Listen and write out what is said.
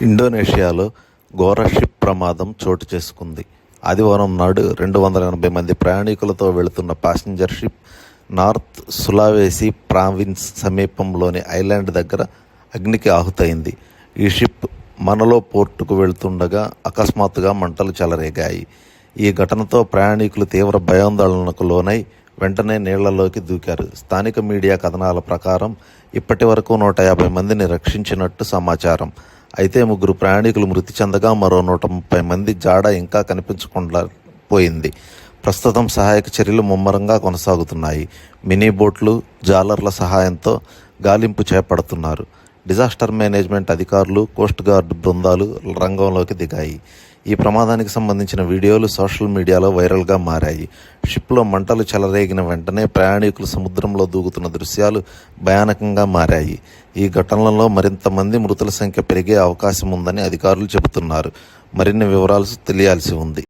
ఇండోనేషియాలో ఘోర షిప్ ప్రమాదం చోటు చేసుకుంది. ఆదివారం నాడు రెండు వందల ఎనభై మంది ప్రయాణికులతో వెళుతున్న passenger ship north Sulawesi province సమీపంలోని ఐలాండ్ దగ్గర అగ్నికి ఆహుతైంది ఈ షిప్ మనలో పోర్టుకు వెళ్తుండగా అకస్మాత్తుగా మంటలు చెలరేగాయి. ఈ ఘటనతో ప్రయాణికులు తీవ్ర భయాందోళనకు లోనై వెంటనే నీళ్ళలోకి దూకారు. స్థానిక మీడియా కథనాల ప్రకారం ఇప్పటి వరకు నూట యాభై మందిని రక్షించినట్టు సమాచారం. అయితే ముగ్గురు ప్రయాణికులు మృతి చెందగా మరో నూట ముప్పై మంది జాడ ఇంకా కనిపించకుండా పోయింది ప్రస్తుతం సహాయక చర్యలు ముమ్మరంగా కొనసాగుతున్నాయి. మినీ బోట్లు జాలర్ల సహాయంతో గాలింపు చేపడుతున్నారు. డిజాస్టర్ మేనేజ్మెంట్ అధికారులు కోస్ట్ గార్డ్ బృందాలు రంగంలోకి దిగాయి. ఈ ప్రమాదానికి సంబంధించిన వీడియోలు సోషల్ మీడియాలో వైరల్గా మారాయి. షిప్లో మంటలు చెలరేగిన వెంటనే ప్రయాణికులు సముద్రంలో దూకుతున్న దృశ్యాలు భయానకంగా మారాయి. ఈ ఘటనలలో మరింత మంది మృతుల సంఖ్య పెరిగే అవకాశం ఉందని అధికారులు చెబుతున్నారు. మరిన్ని వివరాలు తెలియాల్సి ఉంది.